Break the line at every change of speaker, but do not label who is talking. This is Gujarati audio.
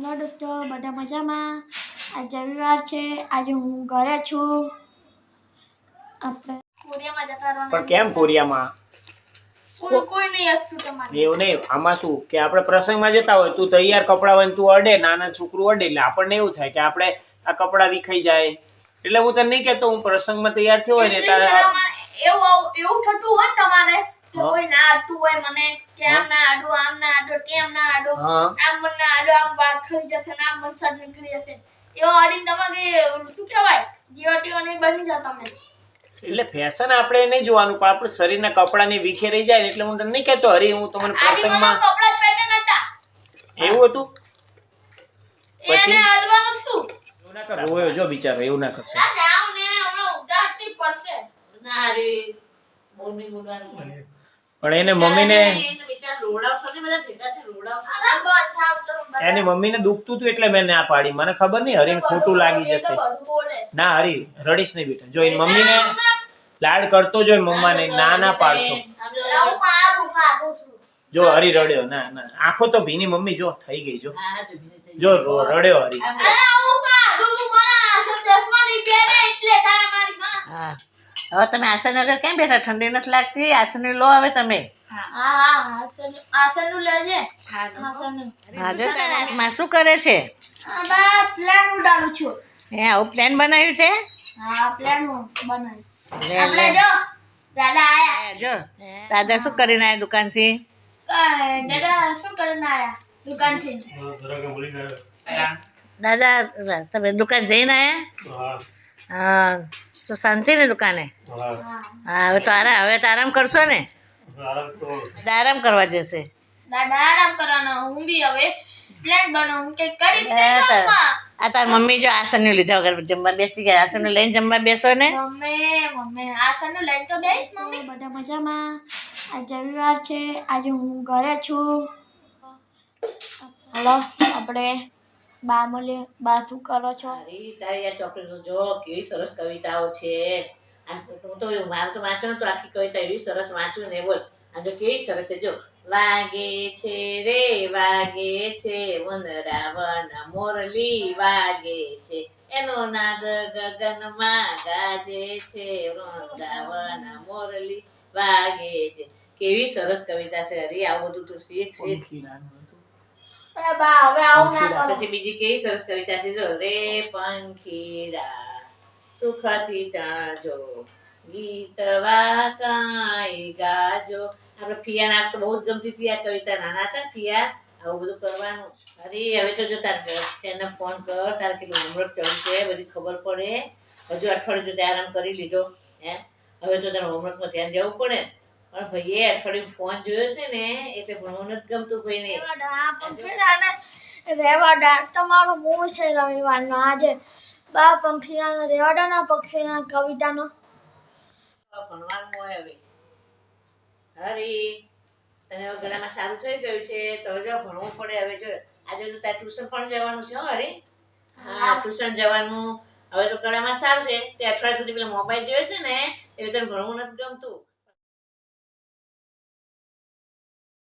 હલો દોસ્તો બધા મજામાં? આજે રવિવાર છે આજે હું ઘરે છું. આપણે કોરિયામાં જતા રહેવાના
પણ કેમ કોરિયામાં?
કોઈ કોઈ નહીં આપતું તમારે.
એવું નહીં આમાં શું? કે આપણે પ્રસંગમાં જતા હોય તું તૈયાર કપડાં હોય તું અડે નાના છોકરું અડે એટલે આપણને એવું થાય કે આપણે આ કપડાં વિખાઈ જાય. એટલે હું તને નહીં કહેતો હું પ્રસંગમાં તૈયાર થયો હોય ને
એવું એવું થતું હોય તમારે કે. ના મને કે આમ ના આડો આમ ના આડો તેમ ના આડો આમ મને ના આડો આમ વાત ખરી જશે ને આમ મને સર નીકળી જશે. એવો અડીને તમારે શું કહેવાય? જીવા નહીં બની જાવ તમે.
એટલે ફેશન આપણે નહીં જોવાનું પણ આપણે શરીરના કપડાની વિખેરાઈ જાય એટલે હું તમને નહીં કહેતો હરી હું તમને
મને
પ્રસંગમાં
કપડાં જ પહેરતા
એવું હતું? પછી?
અડવાનું શું?
ના કર રોયો જો બિચારો એવું ના કરશે.
ના જાવ ને હમણાં ઉગાડતી પડશે.
ના રે મોની. બોલવાનું
પણ એને મમ્મીને
એને
મમ્મીને દુખતું હતું એટલે મેં ના પાડી. મને ખબર નહીં હરીને ખોટું લાગી જશે. ના હરી રડીશ નહીં બેટા. જો એ મમ્મીને લાડ કરતો જો મમ્માને ના ના પાડશો.
જો,
હરી રડ્યો. ના ના આંખો તો ભીની મમ્મી જો થઈ ગઈ જો.
હા, હા, જો
રડ્યો હરી.
હું.
હવે તમે આસનગર કેમ બેઠા? ઠંડી નથી લાગતી? આસન લો હવે તમે.
આસન
શું કરે છે?
આ બા પ્લાન ઉડાડું છું.
હે આવું પ્લાન બનાવ્યું છે
જો દાદા આયા.
હે, જો દાદા શું કરીને આવ્યા દુકાનથી?
કાંઈ, દાદા શું કરીને આયા દુકાનથી?
દાદા તમે દુકાન જઈને આવ્યા હા. શું શાંતિ ને દુકાને?
હા.
હવે તો આરામ હવે તો આરામ કરશો ને? આરામ કરવા. જશે.
આરામ કરવાનો. હું બી હવે પ્લાન બનાવું કે કરીશ ને
તો-. આ તાર મમ્મી જો આસનને લીધા વગર જમવા બેસી ગયા. આસનને લઈને જમવા બેસો ને?
મમ્મી મમ્મી આસનનું લઈને તો બેસ મમ્મી. બધા મજામાં. આજે રવિવાર છે. આજે હું ઘરે છું. હલો આપણે બા મળે બા શું કરો છો?
તારી તારી આ ચોપડીનો જો કેવી સરસ કવિતાઓ છે. હું તો મારે તો વાંચો તો આખી કવિતા એવી સરસ વાંચું ને બોલ. આ જો કેવી સરસ છે જો. વાગે છે રે વાગે છે વનરાવન મોરલી વાગે છે. એનો નાદ ગગનમાં ગાજે છે વૃંદાવન મોરલી વાગે છે. કેવી સરસ કવિતા છે હરી આવું બધું તું શીખ શીખ.
બા હવે આવું ના કરો
પછી બીજી કેવી સરસ કવિતા છે જો રે પંખીડા સુખથી ચાજો ગીત વાકાઈ ગાજો આપણે ફિયા નાક તો બહુ જ ગમતી હતી આ કવિતા નાના હતા ફિયા આવું બધું કરવાનું અરે હવે તો જો તાર એને ફોન કર તારે કેટલું હોમવર્ક ચડશે છે બધી ખબર પડે હજુ અઠવાડિયું જો તે આરામ કરી લીધો હે હવે તો તારે હોમવર્કમાં ધ્યાન દેવું પડે પણ ભાઈએ અઠવાડિયું ફોન જોયો છે ને એટલે ભણવું નથી ગમતું ભાઈને.
રેવાડા તમારો મૂળ છે રવિવારનો આજે. બા પંખીડાનો રેવાડાના પક્ષી કવિતાનો.
ભણવાનું હોય હવે. હરી તને ગળામાં સારું થઈ ગયું છે તો જો ભણવું પડે હવે જો. આજે તો તારે ટ્યુશન પણ જવાનું છે હરી હા ટ્યુશન જવાનું. હવે તો ગળામાં સારું છે. તે અઠવાડિયા સુધી પેલા મોબાઈલ જોયો છે ને એટલે તને ભણવું નથી ગમતું.